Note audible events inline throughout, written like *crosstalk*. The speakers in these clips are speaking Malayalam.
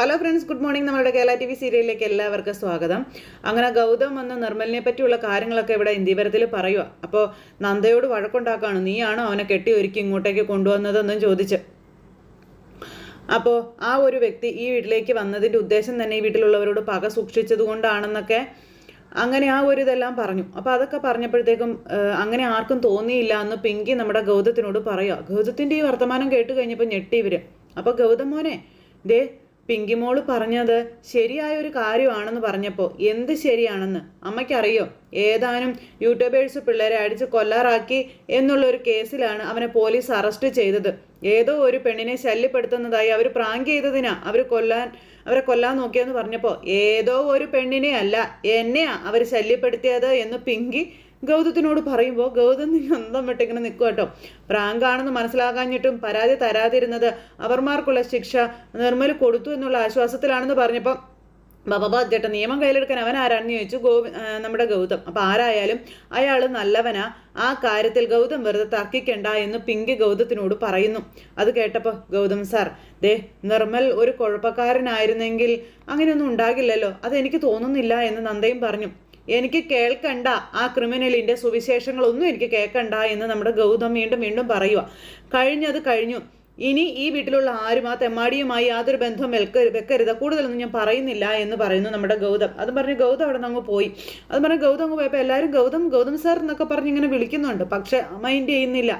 ഹലോ ഫ്രണ്ട്സ് ഗുഡ് മോർണിംഗ് നമ്മുടെ കേരള ടി വി സീരിയലിലേക്ക് എല്ലാവർക്കും സ്വാഗതം. അങ്ങനെ ഗൗതം വന്ന് നിർമ്മലിനെ പറ്റിയുള്ള കാര്യങ്ങളൊക്കെ ഇവിടെ ഇന്ത്യപരത്തിൽ പറയുക അപ്പോൾ നന്ദയോട് വഴക്കുണ്ടാക്കാണ്. നീയാണോ അവനെ കെട്ടി ഒരുക്കി ഇങ്ങോട്ടേക്ക് കൊണ്ടുവന്നതെന്നും ചോദിച്ച്. അപ്പോൾ ആ ഒരു വ്യക്തി ഈ വീട്ടിലേക്ക് വന്നതിന്റെ ഉദ്ദേശം തന്നെ ഈ വീട്ടിലുള്ളവരോട് പക സൂക്ഷിച്ചത് കൊണ്ടാണെന്നൊക്കെ അങ്ങനെ ആ ഒരു ഇതെല്ലാം പറഞ്ഞു. അപ്പോൾ അതൊക്കെ പറഞ്ഞപ്പോഴത്തേക്കും അങ്ങനെ ആർക്കും തോന്നിയില്ല എന്ന് പിങ്കി നമ്മുടെ ഗൗതത്തിനോട് പറയുക ഗൗതത്തിന്റെ ഈ വർത്തമാനം കേട്ട് കഴിഞ്ഞപ്പോൾ ഞെട്ടി ഇവർ. അപ്പോൾ ഗൗതം മോനെ ദേ പിങ്കിമോൾ പറഞ്ഞത് ശരിയായ ഒരു കാര്യമാണെന്ന് പറഞ്ഞപ്പോൾ എന്ത് ശരിയാണെന്ന് അമ്മയ്ക്കറിയോ? ഏതാനും യൂട്യൂബേഴ്സ് പിള്ളേരെ അടിച്ച് കൊല്ലാറാക്കി എന്നുള്ള ഒരു കേസിലാണ് അവനെ പോലീസ് അറസ്റ്റ് ചെയ്തത്. ഏതോ ഒരു പെണ്ണിനെ ശല്യപ്പെടുത്തുന്നതായി അവർ പ്രാങ്ക് ചെയ്തതിനാ അവർ കൊല്ലാൻ അവരെ കൊല്ലാൻ നോക്കിയെന്ന് പറഞ്ഞപ്പോൾ ഏതോ ഒരു പെണ്ണിനെ അല്ല എന്നെയാ അവർ ശല്യപ്പെടുത്തിയത് എന്ന് പിങ്കി ഗൗതത്തിനോട് പറയുമ്പോൾ ഗൗതം നീ അന്തം വിട്ടിങ്ങനെ നിൽക്കുക കേട്ടോ. പ്രാങ്കാണെന്ന് മനസ്സിലാകാഞ്ഞിട്ടും പരാതി തരാതിരുന്നത് അവർമാർക്കുള്ള ശിക്ഷ നിർമ്മൽ കൊടുത്തു എന്നുള്ള ആശ്വാസത്തിലാണെന്ന് പറഞ്ഞപ്പോൾ ബാബാ നിയമം കയ്യിലെടുക്കാൻ അവൻ ആരാണെന്ന് ചോദിച്ചു ഗോവി നമ്മുടെ ഗൗതം. അപ്പം ആരായാലും അയാൾ നല്ലവനാ. ആ കാര്യത്തിൽ ഗൗതം വെറുതെ തർക്കിക്കണ്ട എന്ന് പിങ്കി ഗൗതത്തിനോട് പറയുന്നു. അത് കേട്ടപ്പോൾ ഗൗതം സാർ ദേ നിർമ്മൽ ഒരു കുഴപ്പക്കാരനായിരുന്നെങ്കിൽ അങ്ങനെയൊന്നും ഉണ്ടാകില്ലല്ലോ. അതെനിക്ക് തോന്നുന്നില്ല എന്ന് നന്ദയും പറഞ്ഞു. എനിക്ക് കേൾക്കണ്ട. ആ ക്രിമിനലിന്റെ സുവിശേഷങ്ങളൊന്നും എനിക്ക് കേൾക്കണ്ട എന്ന് നമ്മുടെ ഗൗതം വീണ്ടും വീണ്ടും പറയുക കഴിഞ്ഞത് കഴിഞ്ഞു. ഇനി ഈ വീട്ടിലുള്ള ആരും ആ തെമ്മാടിയുമായി യാതൊരു ബന്ധവും വെൽക്ക വെക്കരുത്. കൂടുതലൊന്നും ഞാൻ പറയുന്നില്ല എന്ന് പറയുന്നു നമ്മുടെ ഗൗതം. അതും പറഞ്ഞ് ഗൗതം അവിടെ നിന്ന് അങ്ങ് പോയി. അത് പറഞ്ഞ് ഗൗതം അങ്ങ് പോയപ്പോൾ എല്ലാവരും ഗൗതം ഗൗതം സാർ എന്നൊക്കെ പറഞ്ഞ് ഇങ്ങനെ വിളിക്കുന്നുണ്ട്. പക്ഷെ മൈൻഡ് ചെയ്യുന്നില്ല.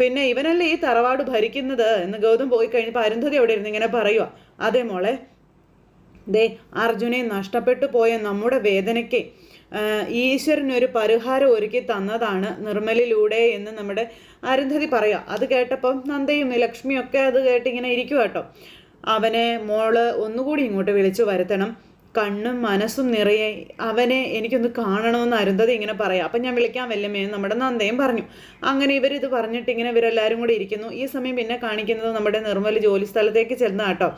പിന്നെ ഇവനല്ലേ ഈ തറവാട് ഭരിക്കുന്നത്? എന്ന് ഗൗതം പോയി കഴിഞ്ഞപ്പോൾ അരുന്ധതി അവിടെ ഇരുന്ന് ഇങ്ങനെ പറയുക അതേ മോളെ ദേ അർജുനെ നഷ്ടപ്പെട്ടു പോയ നമ്മുടെ വേദനയ്ക്ക് ഈശ്വരനൊരു പരിഹാരം ഒരുക്കി തന്നതാണ് നിർമ്മലിലൂടെ എന്ന് നമ്മുടെ അരുന്ധതി പറയുക. അത് കേട്ടപ്പം നന്ദയും ലക്ഷ്മിയൊക്കെ അത് കേട്ട് ഇങ്ങനെ ഇരിക്കുക കേട്ടോ. അവനെ മോൾ ഒന്നുകൂടി ഇങ്ങോട്ട് വിളിച്ചു വരുത്തണം. കണ്ണും മനസ്സും നിറയെ അവനെ എനിക്കൊന്ന് കാണണമെന്ന് അരുന്ധതി ഇങ്ങനെ പറയാം. അപ്പം ഞാൻ വിളിക്കാൻ വല്ലമേന്ന് നമ്മുടെ നന്ദയും പറഞ്ഞു. അങ്ങനെ ഇവരിത് പറഞ്ഞിട്ട് ഇങ്ങനെ ഇവരെല്ലാവരും കൂടി ഇരിക്കുന്നു. ഈ സമയം പിന്നെ കാണിക്കുന്നത് നമ്മുടെ നിർമ്മൽ ജോലി സ്ഥലത്തേക്ക് ചെന്ന കേട്ടോ.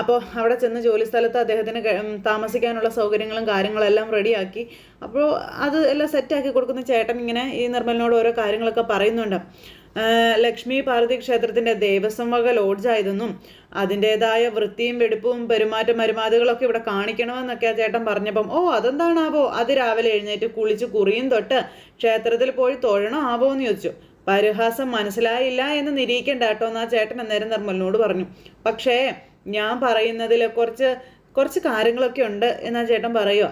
അപ്പോൾ അവിടെ ചെന്ന് ജോലി സ്ഥലത്ത് അദ്ദേഹത്തിന് താമസിക്കാനുള്ള സൗകര്യങ്ങളും കാര്യങ്ങളെല്ലാം റെഡിയാക്കി. അപ്പോൾ അത് എല്ലാം സെറ്റാക്കി കൊടുക്കുന്ന ചേട്ടൻ ഇങ്ങനെ ഈ നിർമ്മലിനോട് ഓരോ കാര്യങ്ങളൊക്കെ പറയുന്നുണ്ട്. ലക്ഷ്മി പാർവതി ക്ഷേത്രത്തിന്റെ ദേവസ്വം വക ലോഡ്ജായതെന്നും അതിന്റേതായ വൃത്തിയും വെടുപ്പും പെരുമാറ്റം മരുമാതുകളൊക്കെ ഇവിടെ കാണിക്കണമെന്നൊക്കെ ആ ചേട്ടൻ പറഞ്ഞപ്പം ഓ അതെന്താണാവോ? അത് രാവിലെ എഴുന്നേറ്റ് കുളിച്ച് കുറിയും തൊട്ട് ക്ഷേത്രത്തിൽ പോയി തൊഴണോ ആവോ? എന്ന് ചോദിച്ചു. പരിഹാസം മനസ്സിലായില്ല എന്ന് നിരീക്കണ്ട കേട്ടോ എന്ന് ആ ചേട്ടൻ അന്നേരം നിർമ്മലിനോട് പറഞ്ഞു. പക്ഷേ ഞാൻ പറയുന്നതിൽ കുറച്ച് കുറച്ച് കാര്യങ്ങളൊക്കെ ഉണ്ട് എന്നാ ചേട്ടൻ പറയുക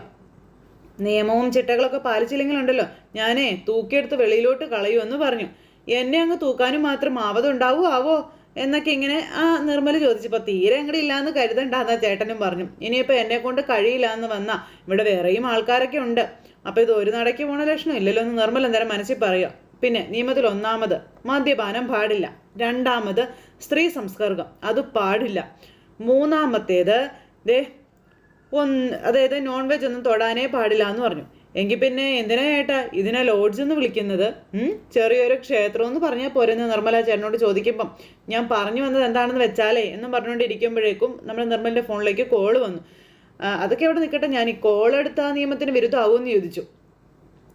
നിയമവും ചിട്ടകളൊക്കെ പാലിച്ചില്ലെങ്കിലുണ്ടല്ലോ. ഞാനേ തൂക്കിയെടുത്ത് വെളിയിലോട്ട് കളയുമെന്ന് പറഞ്ഞു. എന്നെ അങ്ങ് തൂക്കാനും മാത്രം ആവതുണ്ടാവോ ആവോ? എന്നൊക്കെ ഇങ്ങനെ ആ നിർമ്മല ചോദിച്ചപ്പോൾ തീരെ അങ്ങോട്ട് ഇല്ലാന്ന് കരുതണ്ട എന്നാ ചേട്ടനും പറഞ്ഞു. ഇനിയിപ്പോൾ എന്നെ കൊണ്ട് കഴിയില്ല എന്ന് വന്നാ ഇവിടെ വേറെയും ആൾക്കാരൊക്കെ ഉണ്ട്. അപ്പോൾ ഇത് ഒരു നടയ്ക്ക് പോണ ലക്ഷണം ഇല്ലല്ലോ എന്ന് നിർമ്മല എന്തായാലും മനസ്സിൽ പറയുക പിന്നെ നിയമത്തിൽ ഒന്നാമത് മദ്യപാനം പാടില്ല. രണ്ടാമത് സ്ത്രീ സംസ്കർഗം. അത് പാടില്ല. മൂന്നാമത്തേത് ദേ ഒന്ന് അതായത് നോൺ വെജ് ഒന്നും തൊടാനേ പാടില്ല എന്ന് പറഞ്ഞു. എങ്കിൽ പിന്നെ എന്തിനാ ഏട്ടാ ഇതിനെ ലോഡ്ജ് എന്ന് വിളിക്കുന്നത്? ചെറിയൊരു ക്ഷേത്രം എന്ന് പറഞ്ഞാൽ പോരെന്ന് നിർമ്മല ചേട്ടനോട് ചോദിക്കുമ്പം ഞാൻ പറഞ്ഞു വന്നത് എന്താണെന്ന് വെച്ചാലേ എന്നും പറഞ്ഞുകൊണ്ടിരിക്കുമ്പോഴേക്കും നമ്മുടെ നിർമ്മലിന്റെ ഫോണിലേക്ക് കോൾ വന്നു. അതൊക്കെ എവിടെ നിൽക്കട്ടെ ഞാൻ ഈ കോൾ എടുത്ത നിയമത്തിന് നിയമത്തിന് വിരുദ്ധമാവുമെന്ന് ചോദിച്ചു.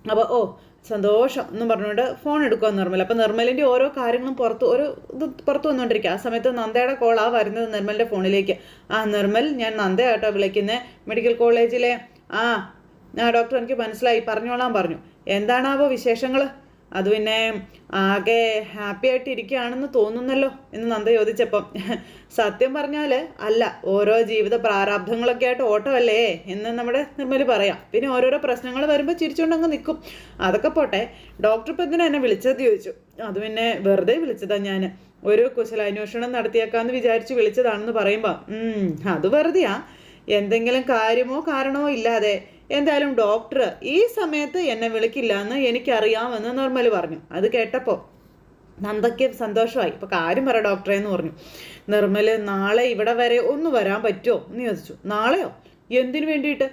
അപ്പോൾ ഓ സന്തോഷം എന്നും പറഞ്ഞുകൊണ്ട് ഫോൺ എടുക്കുക നിർമ്മൽ അപ്പോൾ നിർമ്മലിന്റെ ഓരോ കാര്യങ്ങളും പുറത്ത് ഒരു ഇത് പുറത്ത് വന്നുകൊണ്ടിരിക്കുക. ആ സമയത്ത് നന്ദയുടെ ആ വരുന്നത് നിർമ്മലിന്റെ ഫോണിലേക്ക് ആ നിർമ്മൽ ഞാൻ നന്ദയാട്ടോ വിളിക്കുന്നത് മെഡിക്കൽ കോളേജിലെ ആ ആ ഡോക്ടർ എനിക്ക് മനസ്സിലായി. പറഞ്ഞോളാൻ പറഞ്ഞു. എന്താണാവോ വിശേഷങ്ങൾ അത് പിന്നെ ആകെ ഹാപ്പി ആയിട്ട് ഇരിക്കുകയാണെന്ന് തോന്നുന്നല്ലോ എന്ന് നന്ദ ചോദിച്ചപ്പം. സത്യം പറഞ്ഞാൽ അല്ല ഓരോ ജീവിത പ്രാരാബ്ധങ്ങളൊക്കെ ആയിട്ട് ഓട്ടമല്ലേ എന്ന് നമ്മുടെ നിർമ്മൽ പറയാം. പിന്നെ ഓരോരോ പ്രശ്നങ്ങൾ വരുമ്പോൾ ചിരിച്ചുകൊണ്ട് അങ്ങ് നിൽക്കും അതൊക്കെ പോട്ടെ ഡോക്ടർ ഇപ്പം എന്തിനാ എന്നെ വിളിച്ചത് ചോദിച്ചു. അത് പിന്നെ വെറുതെ വിളിച്ചതാണ് ഞാൻ ഒരു കുശലാന്വേഷണം നടത്തിയേക്കാന്ന് വിചാരിച്ച് വിളിച്ചതാണെന്ന് പറയുമ്പോൾ "ഉം, അത് വെറുതെയാ. എന്തെങ്കിലും കാര്യമോ കാരണമോ ഇല്ലാതെ എന്തായാലും ഡോക്ടർ ഈ സമയത്ത് എന്നെ വിളിക്കില്ല എന്ന് എനിക്കറിയാമെന്ന് നിർമ്മൽ പറഞ്ഞു. അത് കേട്ടപ്പോൾ നന്ദയ്ക്ക് സന്തോഷമായി. ഇപ്പോൾ കാര്യം പറ ഡോക്ടറെ എന്ന് പറഞ്ഞു. നിർമ്മൽ നാളെ ഇവിടെ വരെ ഒന്ന് വരാൻ പറ്റുമോ? എന്ന് ചോദിച്ചു. നാളെയോ? എന്തിനു വേണ്ടിയിട്ട്?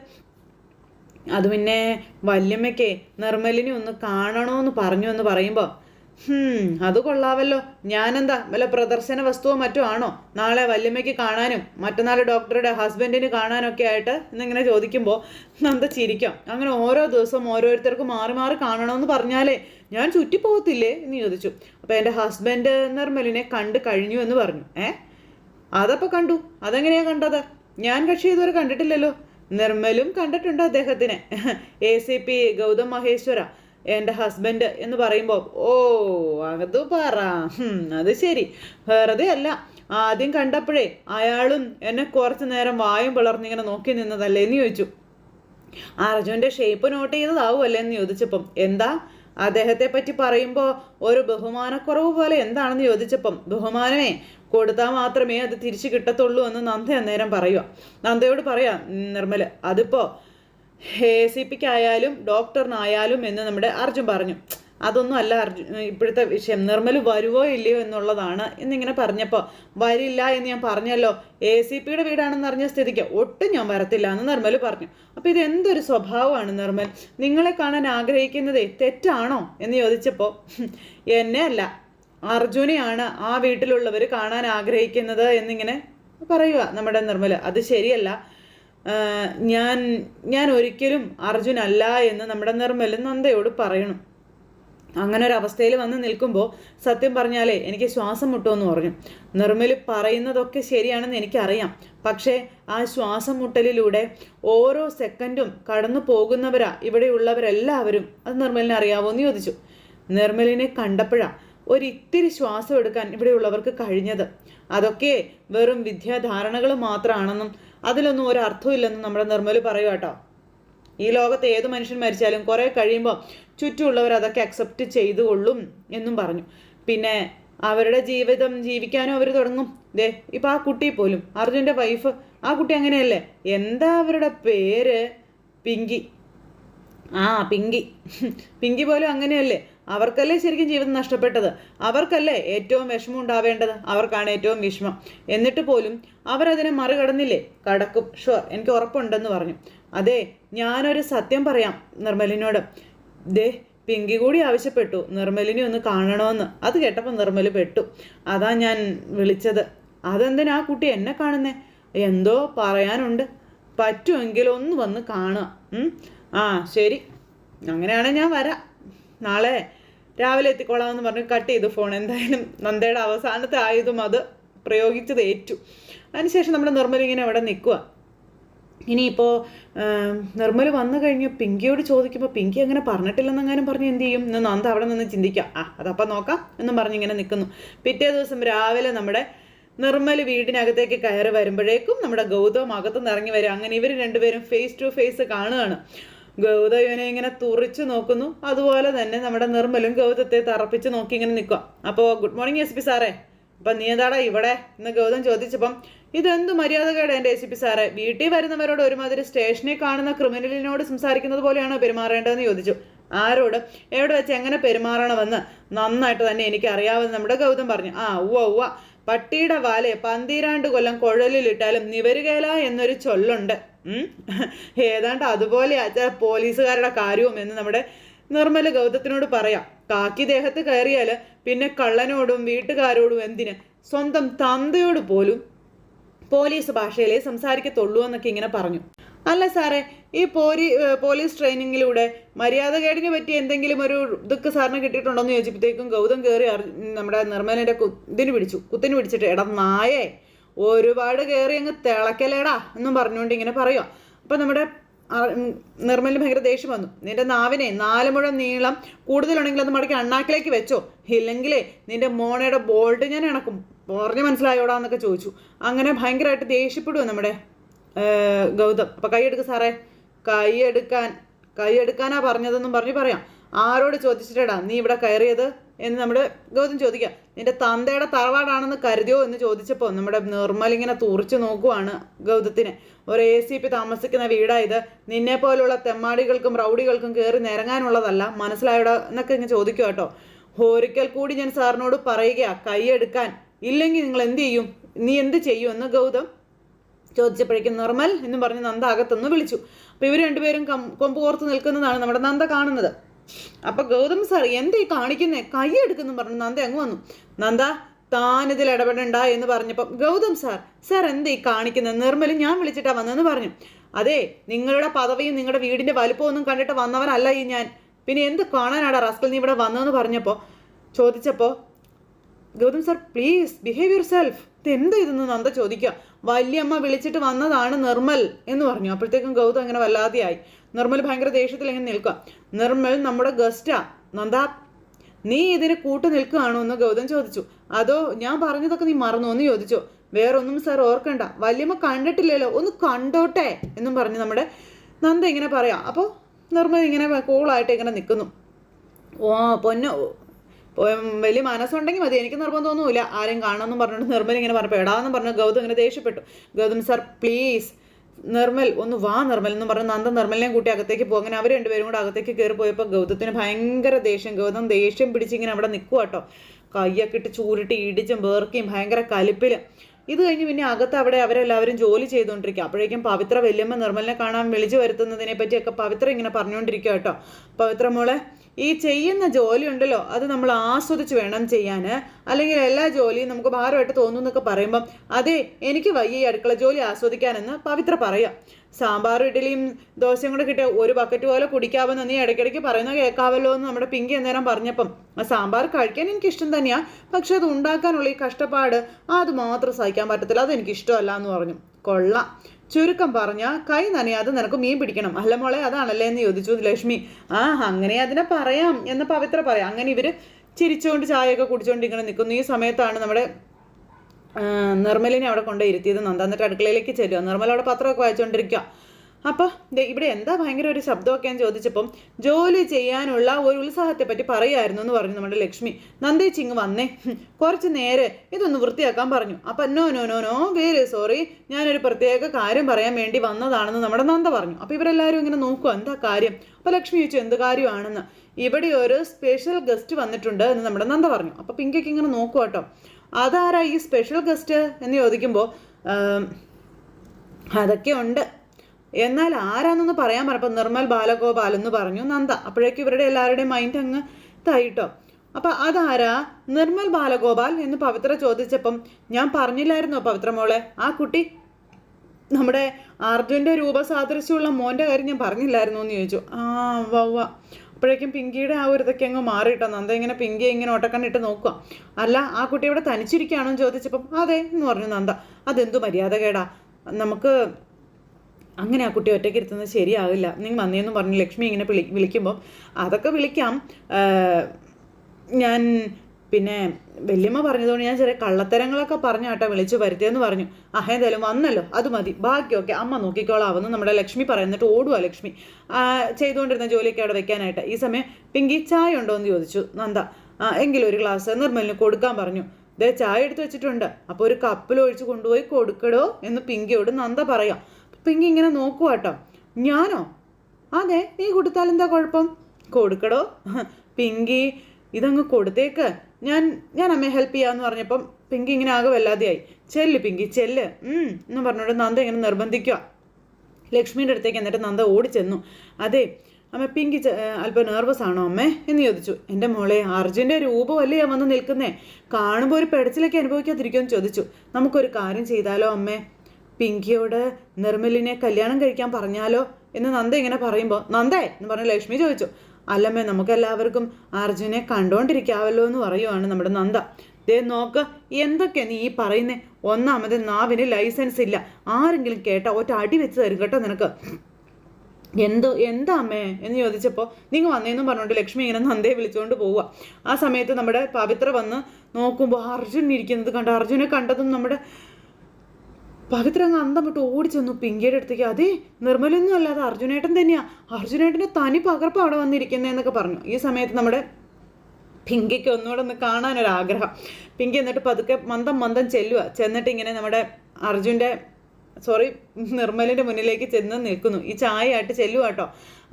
അത് പിന്നെ വല്യമ്മയ്ക്ക് നിർമ്മലിനെ ഒന്ന് കാണണമെന്ന് പറഞ്ഞു എന്ന് പറയുമ്പോൾ അത് കൊള്ളാവല്ലോ. ഞാനെന്താ വല്ല പ്രദർശന വസ്തുവോ മറ്റോ ആണോ? നാളെ വല്യമ്മയ്ക്ക് കാണാനും മറ്റന്നാൾ ഡോക്ടറുടെ ഹസ്ബൻഡിന് കാണാനൊക്കെ ആയിട്ട് എന്നിങ്ങനെ ചോദിക്കുമ്പോൾ നന്ദ ചിരിക്കാം. അങ്ങനെ ഓരോ ദിവസവും ഓരോരുത്തർക്ക് മാറി മാറി കാണണമെന്ന് പറഞ്ഞാലേ ഞാൻ ചുറ്റിപ്പോകത്തില്ലേ എന്ന് ചോദിച്ചു. അപ്പോൾ എന്റെ ഹസ്ബൻഡ് നിർമ്മലിനെ കണ്ട് കഴിഞ്ഞു എന്ന് പറഞ്ഞു. ഏ? അതപ്പോൾ കണ്ടു. അതെങ്ങനെയാ കണ്ടത്? ഞാൻ കക്ഷി ഇതുവരെ കണ്ടിട്ടില്ലല്ലോ. നിർമ്മലും കണ്ടിട്ടുണ്ട് അദ്ദേഹത്തിനെ. A C P Gautham Maheshwara. എന്റെ ഹസ്ബൻഡ് എന്ന് പറയുമ്പോൾ ഓ അത് പറ. അത് ശരി. വെറുതെ അല്ല. ആദ്യം കണ്ടപ്പോഴേ അയാളും എന്നെ കുറച്ച് നേരം വായും പിളർന്നിങ്ങനെ നോക്കി നിന്നതല്ലേ എന്ന് ചോദിച്ചു. അർജുന്റെ ഷേപ്പ് നോട്ട് ചെയ്തതാവുമല്ലേ എന്ന് ചോദിച്ചപ്പം എന്താ? അദ്ദേഹത്തെ പറ്റി പറയുമ്പോൾ ഒരു ബഹുമാനക്കുറവ് പോലെ എന്താണെന്ന് ചോദിച്ചപ്പം ബഹുമാനമേ കൊടുത്താൽ മാത്രമേ അത് തിരിച്ചു കിട്ടത്തുള്ളൂ എന്ന് നന്ദ അന്നേരം പറയുക നന്ദയോട് പറയാം നിർമ്മൽ അതിപ്പോൾ എ സി പിക്കായാലും ഡോക്ടറിനായാലും എന്ന് നമ്മുടെ അർജുൻ പറഞ്ഞു. അതൊന്നും അല്ല അർജുൻ ഇപ്പോഴത്തെ വിഷയം. നിർമ്മൽ വരുവോ ഇല്ലയോ എന്നുള്ളതാണ് എന്നിങ്ങനെ പറഞ്ഞപ്പോൾ വരില്ല എന്ന് ഞാൻ പറഞ്ഞല്ലോ. എ സി പിയുടെ വീടാണെന്ന് അറിഞ്ഞ സ്ഥിതിക്ക് ഒട്ടും ഞാൻ വരത്തില്ല എന്ന് നിർമ്മൽ പറഞ്ഞു. അപ്പോൾ ഇത് എന്തൊരു സ്വഭാവമാണ് നിർമ്മൽ? നിങ്ങളെ കാണാൻ ആഗ്രഹിക്കുന്നതേ തെറ്റാണോ എന്ന് ചോദിച്ചപ്പോൾ എന്നെ അല്ല. അർജുനെയാണ് ആ വീട്ടിലുള്ളവർ കാണാൻ ആഗ്രഹിക്കുന്നത് എന്നിങ്ങനെ പറയുക നമ്മുടെ നിർമ്മൽ അത് ശരിയല്ല. ഞാൻ ഞാൻ ഒരിക്കലും അർജുൻ അല്ല എന്ന് നമ്മുടെ നിർമ്മൽ നന്ദയോട് പറയണം. അങ്ങനെ ഒരു അവസ്ഥയിൽ വന്ന് നിൽക്കുമ്പോൾ സത്യം പറഞ്ഞാലേ എനിക്ക് ശ്വാസം മുട്ടുമെന്ന് പറഞ്ഞു. നിർമ്മൽ പറയുന്നതൊക്കെ ശരിയാണെന്ന് എനിക്കറിയാം. പക്ഷേ ആ ശ്വാസം മുട്ടലിലൂടെ ഓരോ സെക്കൻഡും കടന്നു പോകുന്നവരാ ഇവിടെയുള്ളവരെല്ലാവരും. അത് നിർമ്മലിനെ അറിയാവോ എന്ന് ചോദിച്ചു. നിർമ്മലിനെ കണ്ടപ്പോഴാ ഒരിത്തിരി ശ്വാസം എടുക്കാൻ ഇവിടെയുള്ളവർക്ക് കഴിഞ്ഞത്. അതൊക്കെ വെറും വിദ്യാധാരണകൾ മാത്രമാണെന്നും അതിലൊന്നും ഒരു അർത്ഥമില്ലെന്നും നമ്മുടെ നിർമ്മൽ പറയുക കേട്ടോ. ഈ ലോകത്ത് ഏത് മനുഷ്യൻ മരിച്ചാലും കുറേ കഴിയുമ്പോൾ ചുറ്റുമുള്ളവർ അതൊക്കെ അക്സെപ്റ്റ് ചെയ്തുകൊള്ളും എന്നും പറഞ്ഞു. പിന്നെ അവരുടെ ജീവിതം ജീവിക്കാനും അവർ തുടങ്ങും. ദേ ഇപ്പം ആ കുട്ടി പോലും അർജുന്റെ വൈഫ് ആ കുട്ടി അങ്ങനെയല്ലേ? എന്താ അവരുടെ പേര്? പിങ്കി. ആ പിങ്കി. *laughs* പിങ്കി പോലും അങ്ങനെയല്ലേ? അവർക്കല്ലേ ശരിക്കും ജീവിതം നഷ്ടപ്പെട്ടത്? അവർക്കല്ലേ ഏറ്റവും വിഷമം ഉണ്ടാവേണ്ടത് അവർക്കാണ് ഏറ്റവും വിഷമം. എന്നിട്ട് പോലും അവരതിനെ മറികടന്നില്ലേ? കടക്കും. ഷുവർ എനിക്ക് ഉറപ്പുണ്ടെന്ന് പറഞ്ഞു. അതെ ഞാനൊരു സത്യം പറയാം നിർമ്മലിനോട്. ദേ പിങ്കി കൂടി ആവശ്യപ്പെട്ടു. നിർമ്മലിനെ ഒന്ന് കാണണമെന്ന്. അത് കേട്ടപ്പോൾ നിർമ്മൽ പെട്ടു. അതാ ഞാൻ വിളിച്ചത്. അതെന്തിനാ ആ കുട്ടി എന്നെ കാണുന്നേ? എന്തോ പറയാനുണ്ട്. പറ്റുമെങ്കിൽ ഒന്ന് വന്ന് കാണുക. ആ ശരി. അങ്ങനെയാണെങ്കിൽ ഞാൻ വരാം. നാളെ രാവിലെ എത്തിക്കോളാമെന്ന് പറഞ്ഞ് കട്ട് ചെയ്തു ഫോൺ എന്തായാലും നന്ദയുടെ അവസാനത്തെ ആയുധം അത് പ്രയോഗിച്ചത് ഏറ്റു. അതിനുശേഷം നമ്മുടെ നിർമ്മൽ ഇങ്ങനെ അവിടെ നിൽക്കുക ഇനിയിപ്പോൾ നിർമ്മൽ വന്നു കഴിഞ്ഞ്. പിങ്കിയോട് ചോദിക്കുമ്പോൾ പിങ്കി അങ്ങനെ പറഞ്ഞിട്ടില്ലെന്നെങ്ങാനും പറഞ്ഞ് എന്ത് ചെയ്യും? എന്ന് നന്ദ അവിടെ നിന്ന് ചിന്തിക്കാം. ആ അതപ്പം നോക്കാം എന്നും പറഞ്ഞ് ഇങ്ങനെ നിൽക്കുന്നു പിറ്റേ ദിവസം രാവിലെ നമ്മുടെ നിർമ്മൽ വീടിനകത്തേക്ക് കയറി വരുമ്പോഴേക്കും നമ്മുടെ ഗൗതവം അകത്തുനിന്ന് ഇറങ്ങി വരും. അങ്ങനെ ഇവർ രണ്ടുപേരും ഫേസ് ടു ഫേസ് കാണുകയാണ്. ഗൗതം ഇവനെ ഇങ്ങനെ തുറിച്ചു നോക്കുന്നു. അതുപോലെ തന്നെ നമ്മുടെ നിർമ്മലും ഗൗതത്തെ തറപ്പിച്ച് നോക്കി ഇങ്ങനെ നിൽക്കുക അപ്പോൾ ഗുഡ് മോർണിംഗ് എസ് പി സാറേ. അപ്പം നീ എന്താടാ ഇവിടെ? എന്ന് ഗൗതം ചോദിച്ചപ്പം ഇതെന്ത് മര്യാദകേട് എന്റെ എസ് പി സാറേ? വീട്ടിൽ വരുന്നവരോട് ഒരുമാതിരി സ്റ്റേഷനിൽ കാണുന്ന ക്രിമിനലിനോട് സംസാരിക്കുന്നത് പോലെയാണോ പെരുമാറേണ്ടതെന്ന് ചോദിച്ചു. ആരോട്? എവിടെ വെച്ച് എങ്ങനെ പെരുമാറണമെന്ന് നന്നായിട്ട് തന്നെ എനിക്ക് അറിയാവുന്ന നമ്മുടെ ഗൗതം പറഞ്ഞു. ആ ഉവ്വ ഉവ്വ. പട്ടിയുടെ വാലെ പന്തിരാണ്ട് കൊല്ലം കുഴലിലിട്ടാലും നിവരുകേല എന്നൊരു ചൊല്ലുണ്ട്. ഏതാണ്ട് അതുപോലെ പോലീസുകാരുടെ കാര്യവും എന്ന് നമ്മുടെ നിർമ്മല ഗൗതത്തിനോട് പറയാം. കാക്കി ദേഹത്ത് കയറിയാൽ പിന്നെ കള്ളനോടും വീട്ടുകാരോടും എന്തിന്? സ്വന്തം തന്തയോട് പോലും പോലീസ് ഭാഷയിലേ സംസാരിക്കത്തുള്ളൂ എന്നൊക്കെ ഇങ്ങനെ പറഞ്ഞു. അല്ല സാറേ ഈ ഏഹ് പോലീസ് ട്രെയിനിങ്ങിലൂടെ മര്യാദകേടിന് പറ്റിയ എന്തെങ്കിലും ഒരു ഇതൊക്കെ സാറിന് കിട്ടിയിട്ടുണ്ടോ എന്ന് ചോദിച്ചപ്പോഴത്തേക്കും ഗൗതം കയറി നമ്മുടെ നിർമ്മലിന്റെ കുത്തിന് പിടിച്ചു കുത്തിന് പിടിച്ചിട്ട് എടാ നായേ ഒരുപാട് കയറി അങ്ങ് തിളക്കലേടാ എന്നും പറഞ്ഞുകൊണ്ട് ഇങ്ങനെ പറയുക അപ്പം നമ്മുടെ നിർമ്മലിന് ഭയങ്കര ദേഷ്യം വന്നു. നിന്റെ നാവിനെ നാല് മുഴം നീളം കൂടുതലുണ്ടെങ്കിൽ അത് മടക്കി അണ്ണാക്കിലേക്ക് വെച്ചോ. ഇല്ലെങ്കിലേ നിന്റെ മോണയുടെ ബോൾഡ് ഞാൻ ഇണക്കും. പറഞ്ഞ് മനസ്സിലായോടാന്നൊക്കെ ചോദിച്ചു. അങ്ങനെ ഭയങ്കരമായിട്ട് ദേഷ്യപ്പെടുമോ നമ്മുടെ ഗൗതം. അപ്പം കൈയെടുക്ക് സാറേ. കൈയെടുക്കാൻ കൈയെടുക്കാനാ പറഞ്ഞതെന്നും പറഞ്ഞ് പറയാം. ആരോട് ചോദിച്ചിട്ടേടാ നീ ഇവിടെ കയറിയത് എന്ന് നമ്മുടെ ഗൗതം ചോദിക്കാം. നിന്റെ തന്തയുടെ തറവാടാണെന്ന് കരുതിയോ എന്ന് ചോദിച്ചപ്പോൾ നമ്മുടെ നിർമ്മൽ ഇങ്ങനെ തുറച്ചു നോക്കുവാണ് ഗൗതത്തിനെ. ഒരു എ സി പി താമസിക്കുന്ന വീടായത് നിന്നെ പോലുള്ള തെമ്മാടികൾക്കും റൗഡികൾക്കും കയറി നിരങ്ങാനുള്ളതല്ല. മനസ്സിലായോടാ എന്നൊക്കെ ഇങ്ങനെ ചോദിക്കുക കേട്ടോ. ഒരിക്കൽ കൂടി ഞാൻ സാറിനോട് പറയുക കൈയെടുക്കാൻ ഇല്ലെങ്കിൽ നിങ്ങൾ എന്ത് ചെയ്യും? നീ എന്ത് ചെയ്യും എന്ന് ഗൗതം ചോദിച്ചപ്പോഴേക്കും നിർമ്മൽ എന്നും പറഞ്ഞ് നന്ദ അകത്തുനിന്ന് വിളിച്ചു. അപ്പോൾ ഇവർ രണ്ടുപേരും കൊമ്പ് കോർത്ത് നിൽക്കുന്നതാണ് നമ്മുടെ നന്ദ കാണുന്നത്. അപ്പോൾ ഗൗതം സാർ എന്തേ കാണിക്കുന്നേ? കൈ എടുക്കുന്നു പറഞ്ഞു. നന്ദ അങ്ങ് വന്നു. നന്ദ താൻ ഇതിൽ ഇടപെടണ്ട എന്ന് പറഞ്ഞപ്പം ഗൗതം സാർ സാർ എന്തേ കാണിക്കുന്നത് നിർമ്മൽ ഞാൻ വിളിച്ചിട്ടാ വന്നതെന്ന് പറഞ്ഞു. അതെ നിങ്ങളുടെ പദവിയും നിങ്ങളുടെ വീടിന്റെ വലുപ്പമൊന്നും കണ്ടിട്ട് വന്നവനല്ല ഈ ഞാൻ. പിന്നെ എന്ത് കാണാനാടാ റസ്കൽ നീ ഇവിടെ വന്നതെന്ന് പറഞ്ഞപ്പോൾ ചോദിച്ചപ്പോൾ Gautham sir please behave yourself എന്താ ഇതെന്ന് നന്ദ ചോദിക്കുക. വല്യമ്മ വിളിച്ചിട്ട് വന്നതാണ് നിർമ്മൽ എന്ന് പറഞ്ഞു. അപ്പോഴത്തേക്കും ഗൗതം അങ്ങനെ വല്ലാതെയായി. നിർമ്മൽ ഭയങ്കര ദേഷ്യത്തിൽ ഇങ്ങനെ നിൽക്കുക. നിർമ്മൽ നമ്മുടെ ഗസ്റ്റാ. നന്ദ നീ ഇതിന് കൂട്ടു നിൽക്കുകയാണോ എന്ന് ഗൗതം ചോദിച്ചു. അതോ ഞാൻ പറഞ്ഞതൊക്കെ നീ മറന്നു എന്ന് ചോദിച്ചു. വേറൊന്നും സാർ ഓർക്കണ്ട. വല്യമ്മ കണ്ടിട്ടില്ലല്ലോ. ഒന്ന് കണ്ടോട്ടെ എന്നും പറഞ്ഞു നമ്മുടെ നന്ദ ഇങ്ങനെ പറയാം. അപ്പോൾ നിർമ്മൽ ഇങ്ങനെ കൂളായിട്ട് ഇങ്ങനെ നിൽക്കുന്നു. ഓ പൊന്നു. വലിയ മനസ്സുണ്ടെങ്കിൽ മതി. എനിക്ക് നിർബന്ധമൊന്നുമില്ല ആരും കാണണമെന്നും പറഞ്ഞിട്ട് നിർമ്മൽ ഇങ്ങനെ പറഞ്ഞു എടാന്നും പറഞ്ഞു ഗൗതം ഇങ്ങനെ ദേഷ്യപ്പെട്ടു. ഗൗതം സാർ പ്ലീസ് നിർമ്മൽ ഒന്ന് വാ നിർമ്മൽ എന്ന് പറഞ്ഞ് നന്ദ നിർമ്മലിനെയും കൂട്ടി അകത്തേക്ക് പോകും. അങ്ങനെ അവർ രണ്ടുപേരും കൂടെ അകത്തേക്ക് കയറി പോയപ്പോൾ ഗൗതത്തിന് ഭയങ്കര ദേഷ്യം. ഗൗതം ദേഷ്യം പിടിച്ചിങ്ങനെ അവിടെ നിൽക്കുക കേട്ടോ കയ്യൊക്കെ ഇട്ട് ചൂരിട്ട് ഇടിച്ചും വേർക്കുകയും ഭയങ്കര കലിപ്പിലും. ഇത് കഴിഞ്ഞ് പിന്നെ അകത്ത് അവിടെ അവരെല്ലാവരും ജോലി ചെയ്തുകൊണ്ടിരിക്കുക. അപ്പോഴേക്കും പവിത്ര വല്യമ്മ നിർമ്മലിനെ കാണാൻ വിളിച്ചു വരുത്തുന്നതിനെ പറ്റിയൊക്കെ പവിത്ര ഇങ്ങനെ പറഞ്ഞുകൊണ്ടിരിക്കുക കേട്ടോ. പവിത്ര മോളെ ഈ ചെയ്യുന്ന ജോലി ഉണ്ടല്ലോ അത് നമ്മൾ ആസ്വദിച്ച് വേണം ചെയ്യാൻ അല്ലെങ്കിൽ എല്ലാ ജോലിയും നമുക്ക് ഭാരമായിട്ട് തോന്നുന്നൊക്കെ പറയുമ്പം അതെ എനിക്ക് വയ്യ ഈ അടുക്കള ജോലി ആസ്വദിക്കാനെന്ന് പവിത്ര പറയാം. സാമ്പാർ ഇഡ്ഡലിയും ദോശയും കൂടെ കിട്ടിയ ഒരു ബക്കറ്റ് പോലെ കുടിക്കാമെന്ന് നീ ഇടയ്ക്കിടയ്ക്ക് പറയുന്ന കേൾക്കാവല്ലോ എന്ന് നമ്മുടെ പിങ്കി അന്നേരം പറഞ്ഞപ്പം ആ സാമ്പാർ കഴിക്കാൻ എനിക്ക് ഇഷ്ടം തന്നെയാ പക്ഷെ അത് ഉണ്ടാക്കാനുള്ള ഈ കഷ്ടപ്പാട് അത് മാത്രം സഹിക്കാൻ പറ്റത്തില്ല അത് എനിക്ക് ഇഷ്ടമല്ല എന്ന് പറഞ്ഞു. കൊള്ളാം. ചുരുക്കം പറഞ്ഞ കൈ നനയാതെ നിനക്ക് മീൻ പിടിക്കണം. അല്ല മോളെ അതാണല്ലേ? എന്ന് ചോദിച്ചു ലക്ഷ്മി. ആ അങ്ങനെ അതിനെ പറയാം എന്ന് പവിത്ര പറയാം. അങ്ങനെ ഇവർ ചിരിച്ചുകൊണ്ട് ചായയൊക്കെ കുടിച്ചുകൊണ്ട് ഇങ്ങനെ നിൽക്കുന്നു. ഈ സമയത്താണ് നമ്മുടെ നിർമ്മലിനെ അവിടെ കൊണ്ട് ഇരുത്തിയത് നന്ദ. എന്നിട്ട് അടുക്കളയിലേക്ക് ചെല്ലുക നിർമ്മല അവിടെ പത്രമൊക്കെ വായിച്ചുകൊണ്ടിരിക്കുക അപ്പോൾ ഇവിടെ എന്താ ഭയങ്കര ഒരു ശബ്ദമൊക്കെ ഞാൻ ചോദിച്ചപ്പം ജോലി ചെയ്യാനുള്ള ഒരു ഉത്സാഹത്തെ പറ്റി പറയായിരുന്നു എന്ന് പറഞ്ഞു നമ്മുടെ ലക്ഷ്മി. നന്ദേച്ചി ഇങ്ങ് വന്നേ. കുറച്ച് നേരെ ഇതൊന്ന് വൃത്തിയാക്കാൻ പറഞ്ഞു. അപ്പം നോ നോ നോ നോ വേര് സോറി ഞാനൊരു പ്രത്യേക കാര്യം പറയാൻ വേണ്ടി വന്നതാണെന്ന് നമ്മുടെ നന്ദ പറഞ്ഞു. അപ്പോൾ ഇവരെല്ലാവരും ഇങ്ങനെ നോക്കുക എന്താ കാര്യം? അപ്പോൾ ലക്ഷ്മി ചോദിച്ചു എന്ത് കാര്യമാണെന്ന്? ഇവിടെ ഒരു സ്പെഷ്യൽ ഗസ്റ്റ് വന്നിട്ടുണ്ട് എന്ന് നമ്മുടെ നന്ദ പറഞ്ഞു. അപ്പോൾ പിങ്കയ്ക്ക് ഇങ്ങനെ നോക്കുക കേട്ടോ അതാരാ ഈ സ്പെഷ്യൽ ഗസ്റ്റ് എന്ന് ചോദിക്കുമ്പോൾ അതൊക്കെ ഉണ്ട്. എന്നാൽ ആരാന്നൊന്ന് പറയാൻ പറഞ്ഞപ്പോൾ നിർമ്മൽ ബാലഗോപാൽ എന്ന് പറഞ്ഞു നന്ദ. അപ്പോഴേക്കും ഇവരുടെ എല്ലാവരുടെയും മൈൻഡ് അങ്ങ് ഇതായിട്ടോ. അപ്പം അതാരാ നിർമ്മൽ ബാലഗോപാൽ എന്ന് പവിത്ര ചോദിച്ചപ്പം ഞാൻ പറഞ്ഞില്ലായിരുന്നോ പവിത്ര മോളെ? ആ കുട്ടി നമ്മുടെ അർജുന്റെ രൂപസാദൃശ്യമുള്ള മോന്റെ കാര്യം ഞാൻ പറഞ്ഞില്ലായിരുന്നു എന്ന് ചോദിച്ചു. ആ വവ്വ അപ്പോഴേക്കും പിങ്കിയുടെ ആ ഒരു ഇതൊക്കെ അങ്ങ് മാറിയിട്ടോ? നന്ദ ഇങ്ങനെ പിങ്കിയെ ഇങ്ങനെ ഒട്ടക്കണ്ണിട്ട് നോക്കുക അല്ല ആ കുട്ടി ഇവിടെ തനിച്ചിരിക്കുകയാണോ എന്ന് ചോദിച്ചപ്പം അതെ എന്ന് പറഞ്ഞു നന്ദ. അതെന്തു മര്യാദ കേടാ? നമുക്ക് അങ്ങനെ ആ കുട്ടി ഒറ്റയ്ക്ക് ഇരുത്തുന്നത് ശരിയാവില്ല നിങ്ങൾ വന്നേന്ന് പറഞ്ഞു ലക്ഷ്മി ഇങ്ങനെ വിളി വിളിക്കുമ്പോൾ അതൊക്കെ വിളിക്കാം. ഞാൻ പിന്നെ വല്യമ്മ പറഞ്ഞതുകൊണ്ട് ഞാൻ ചെറിയ കള്ളത്തരങ്ങളൊക്കെ പറഞ്ഞു കേട്ടോ വിളിച്ചു വരുത്തിയെന്ന് പറഞ്ഞു. ആ എന്തായാലും വന്നല്ലോ അത് മതി. ബാക്കിയൊക്കെ അമ്മ നോക്കിക്കോളാവുന്നു നമ്മുടെ ലക്ഷ്മി പറയുന്നിട്ട് ഓടുക ലക്ഷ്മി. ചെയ്തുകൊണ്ടിരുന്ന ജോലിയൊക്കെ അവിടെ വെക്കാനായിട്ട്. ഈ സമയം പിങ്കി ചായ ഉണ്ടോ എന്ന് ചോദിച്ചു നന്ദ. എങ്കിലും ഒരു ഗ്ലാസ് നിർമ്മലിന് കൊടുക്കാൻ പറഞ്ഞു. ദേ ചായ എടുത്ത് വെച്ചിട്ടുണ്ട്. അപ്പോൾ ഒരു കപ്പിൽ ഒഴിച്ച് കൊണ്ടുപോയി കൊടുക്കടോ എന്ന് പിങ്കിയോട് നന്ദ പറയാം. പിങ്കി ഇങ്ങനെ നോക്കുക കേട്ടോ. ഞാനോ? അതെ നീ കൊടുത്താൽ എന്താ കുഴപ്പം? കൊടുക്കടോ? പിങ്കി ഇതങ്ങ് കൊടുത്തേക്ക്. ഞാൻ ഞാൻ അമ്മയെ ഹെൽപ്പ് ചെയ്യാന്ന് പറഞ്ഞപ്പം പിങ്കി ഇങ്ങനെ ആകെ വല്ലാതെയായി. ചെല്ല് പിങ്കി ചെല്ല്. എന്ന് പറഞ്ഞോണ്ട് നന്ദ ഇങ്ങനെ നിർബന്ധിക്കുക ലക്ഷ്മിയുടെ അടുത്തേക്ക് എന്നിട്ട് നന്ദ ഓടിച്ചെന്നു. അതെ അമ്മ പിങ്കി അല്പം നെർവസ് ആണോ അമ്മേ? എന്ന് ചോദിച്ചു. എന്റെ മോളെ അർജുന്റെ രൂപമല്ലേ ഞാൻ വന്ന് നിൽക്കുന്നേ? കാണുമ്പോൾ ഒരു പെടച്ചിലൊക്കെ അനുഭവിക്കാതിരിക്കുമെന്ന് ചോദിച്ചു. നമുക്കൊരു കാര്യം ചെയ്താലോ അമ്മേ? പിങ്കിയോട് നിർമ്മലിനെ കല്യാണം കഴിക്കാൻ പറഞ്ഞാലോ? എന്ന് നന്ദ ഇങ്ങനെ പറയുമ്പോൾ നന്ദേ എന്ന് പറഞ്ഞ് ലക്ഷ്മി ചോദിച്ചു. അല്ലമ്മേ നമുക്കെല്ലാവർക്കും അർജുനെ കണ്ടോണ്ടിരിക്കാവല്ലോ എന്ന് പറയുവാണ് നമ്മുടെ നന്ദ. ദേ നോക്ക് എന്തൊക്കെ നീ ഈ പറയുന്നേ? ഒന്നാമത് നാവിന് ലൈസൻസ് ഇല്ല. ആരെങ്കിലും കേട്ട ഒറ്റ അടി വെച്ച് തരും കേട്ടോ നിനക്ക്. എന്ത് എന്താ അമ്മേ എന്ന് ചോദിച്ചപ്പോൾ നിങ്ങൾ വന്നേന്നും പറഞ്ഞുകൊണ്ട് ലക്ഷ്മി ഇങ്ങനെ നന്ദയെ വിളിച്ചുകൊണ്ട് പോവുക ആ സമയത്ത് നമ്മുടെ പവിത്ര വന്ന് നോക്കുമ്പോൾ അർജുൻ ഇരിക്കുന്നത് കണ്ട അർജുനെ കണ്ടതും നമ്മുടെ പവിത്ര അങ്ങ് അന്തം വിട്ട് ഓടിച്ചെന്നു പിങ്കിയുടെ അടുത്തേക്ക്. അതെ നിർമ്മലൊന്നും അല്ലാതെ അർജുനേട്ടൻ തന്നെയാ. അർജുനേട്ടന്റെ തനി പകർപ്പ് അവിടെ വന്നിരിക്കുന്നതെന്നൊക്കെ പറഞ്ഞു. ഈ സമയത്ത് നമ്മുടെ പിങ്കിക്ക് ഒന്നുകൂടെ ഒന്ന് കാണാനൊരാഗ്രഹം. പിങ്കി എന്നിട്ട് പതുക്കെ മന്ദം മന്ദം ചെല്ലുക ചെന്നിട്ട് ഇങ്ങനെ നമ്മുടെ അർജുന്റെ സോറി നിർമ്മലിന്റെ മുന്നിലേക്ക് ചെന്ന് നിൽക്കുന്നു. ഈ ചായയായിട്ട് ചെല്ലുക കേട്ടോ.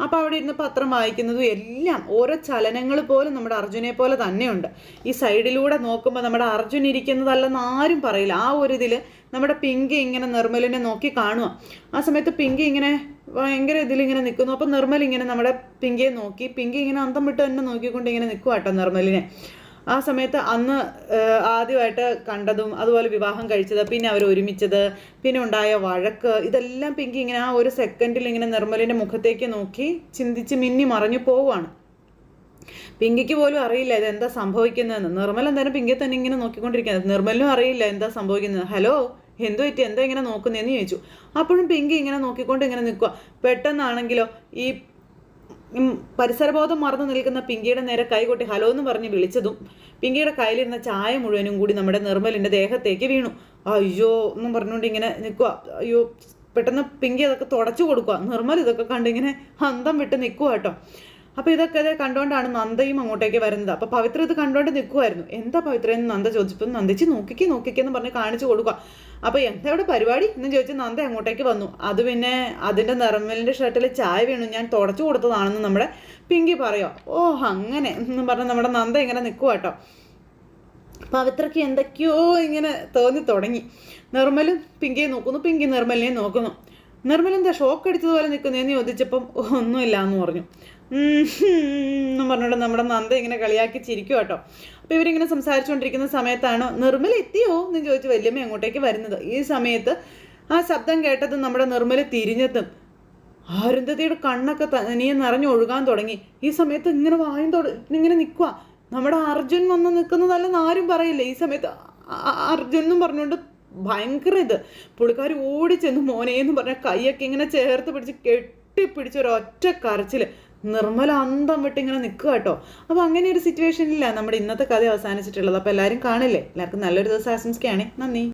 അപ്പോൾ അവിടെ ഇരുന്ന് പത്രം വായിക്കുന്നതും എല്ലാം ഓരോ ചലനങ്ങൾ പോലും നമ്മുടെ അർജുനെ പോലെ തന്നെയുണ്ട്. ഈ സൈഡിലൂടെ നോക്കുമ്പോൾ നമ്മുടെ അർജുൻ ഇരിക്കുന്നതല്ലെന്ന് ആരും പറയില്ല. ആ ഒരു ഇതിൽ നമ്മുടെ പിങ്കി ഇങ്ങനെ നിർമ്മലിനെ നോക്കി കാണുക ആ സമയത്ത് പിങ്കി ഇങ്ങനെ ഭയങ്കര ഇതിലിങ്ങനെ നിൽക്കുന്നു അപ്പോൾ നിർമ്മൽ ഇങ്ങനെ നമ്മുടെ പിങ്കിയെ നോക്കി പിങ്കി ഇങ്ങനെ അന്തം വിട്ട് തന്നെ നോക്കിക്കൊണ്ട് ഇങ്ങനെ നിൽക്കുക കേട്ടോ നിർമ്മലിനെ. ആ സമയത്ത് അന്ന് ആദ്യമായിട്ട് കണ്ടതും അതുപോലെ വിവാഹം കഴിച്ചത് പിന്നെ അവർ ഒരുമിച്ചത് പിന്നെ ഉണ്ടായ വഴക്ക് ഇതെല്ലാം പിങ്കി ഇങ്ങനെ ആ ഒരു സെക്കൻഡിൽ ഇങ്ങനെ നിർമ്മലിന്റെ മുഖത്തേക്ക് നോക്കി ചിന്തിച്ച് മിന്നി മറഞ്ഞു പോവുകയാണ് പിങ്കിക്ക് പോലും അറിയില്ല ഇത് എന്താ സംഭവിക്കുന്നതെന്ന്. നിർമ്മൽ എന്തായാലും പിങ്കിയെ തന്നെ ഇങ്ങനെ നോക്കിക്കൊണ്ടിരിക്കുന്നത് നിർമ്മലിനും അറിയില്ല എന്താ സംഭവിക്കുന്നത്. ഹലോ? എന്തു പറ്റി? എന്താ ഇങ്ങനെ നോക്കുന്നതെന്ന് ചോദിച്ചു. അപ്പോഴും പിങ്കി ഇങ്ങനെ നോക്കിക്കൊണ്ട് ഇങ്ങനെ നിൽക്കുക പെട്ടെന്നാണെങ്കിലോ ഈ പരിസരബോധം മറന്നു നിൽക്കുന്ന പിങ്കിയുടെ നേരെ കൈകൊട്ടി ഹലോ എന്ന് പറഞ്ഞ് വിളിച്ചതും പിങ്കിയുടെ കയ്യിലിരുന്ന ചായ മുഴുവനും കൂടി നമ്മുടെ നിർമ്മലിന്റെ ദേഹത്തേക്ക് വീണു. അയ്യോ എന്നും പറഞ്ഞുകൊണ്ട് ഇങ്ങനെ നിൽക്കുക അയ്യോ പെട്ടെന്ന് പിങ്കി അതൊക്കെ തുടച്ചു കൊടുക്കുക നിർമ്മൽ ഇതൊക്കെ കണ്ടിങ്ങനെ അന്തം വിട്ട് നിൽക്കുക കേട്ടോ. അപ്പോൾ ഇതൊക്കെ ഇത് കണ്ടുകൊണ്ടാണ് നന്ദയും അങ്ങോട്ടേക്ക് വരുന്നത്. അപ്പോൾ പവിത്ര ഇത് കണ്ടുകൊണ്ട് നിൽക്കുമായിരുന്നു എന്താ പവിത്ര എന്ന് നന്ദ ചോദിച്ചപ്പോൾ നന്ദിച്ച് നോക്കിക്കേ എന്ന് പറഞ്ഞ് കാണിച്ചു കൊടുക്കുക. അപ്പോൾ എന്താ ഇവിടെ പരിപാടി? എന്ന് ചോദിച്ച് നന്ദ അങ്ങോട്ടേക്ക് വന്നു. അത് പിന്നെ അതിന്റെ നിറമലിന്റെ ഷർട്ടിൽ ചായ വീണു. ഞാൻ തുടച്ചു കൊടുത്തതാണെന്ന് നമ്മുടെ പിങ്കി പറയോ. ഓ അങ്ങനെ എന്ന് പറഞ്ഞ് നമ്മുടെ നന്ദ ഇങ്ങനെ നിൽക്കുക കേട്ടോ പവിത്രയ്ക്ക് എന്തൊക്കെയോ ഇങ്ങനെ തോന്നി തുടങ്ങി. നിർമ്മലും പിങ്കിയെ നോക്കുന്നു. പിങ്കി നിർമ്മലിനെ നോക്കുന്നു. നിർമ്മൽ എന്താ ഷോക്ക് അടിച്ചതുപോലെ നിൽക്കുന്നതെന്ന് ചോദിച്ചപ്പം "ഓ, ഒന്നുമില്ല എന്ന് പറഞ്ഞു. എന്ന് പറഞ്ഞുകൊണ്ട് നമ്മുടെ നന്ദ ഇങ്ങനെ കളിയാക്കി ചിരിക്കും കേട്ടോ. അപ്പോൾ ഇവരിങ്ങനെ സംസാരിച്ചുകൊണ്ടിരിക്കുന്ന സമയത്താണ് നിർമ്മൽ എത്തിയോ എന്ന് ചോദിച്ച് വല്യമ്മ അങ്ങോട്ടേക്ക് വരുന്നത്. ഈ സമയത്ത് ആ ശബ്ദം കേട്ടത് നമ്മുടെ നിർമ്മൽ തിരിഞ്ഞെത്തും. അരുന്ധതിയുടെ കണ്ണൊക്കെ തനിയെ നിറഞ്ഞു ഒഴുകാൻ തുടങ്ങി. ഈ സമയത്ത് ഇങ്ങനെ വായും തൊട ഇങ്ങനെ നിൽക്കുക നമ്മുടെ അർജുൻ വന്ന് നിൽക്കുന്നതല്ലെന്ന് ആരും പറയില്ല. ഈ സമയത്ത് അർജുൻ എന്നും പറഞ്ഞുകൊണ്ട് ഭയങ്കര ഇത്. പുള്ളിക്കാർ ഓടിച്ചെന്ന് മോനെ എന്ന് പറഞ്ഞ കൈയൊക്കെ ഇങ്ങനെ ചേർത്ത് പിടിച്ച് കെട്ടിപ്പിടിച്ച ഒരൊറ്റ കരച്ചിൽ നിർമ്മല അന്തം വിട്ട് ഇങ്ങനെ നിൽക്കുക കേട്ടോ. അപ്പോൾ അങ്ങനെ ഒരു സിറ്റുവേഷനിലാണ് നമ്മുടെ ഇന്നത്തെ കഥ അവസാനിച്ചിട്ടുള്ളത്. അപ്പോൾ എല്ലാവരും കാണില്ലേ? എല്ലാവർക്കും നല്ലൊരു ദിവസം ആശംസിക്കുകയാണ്. നന്ദി.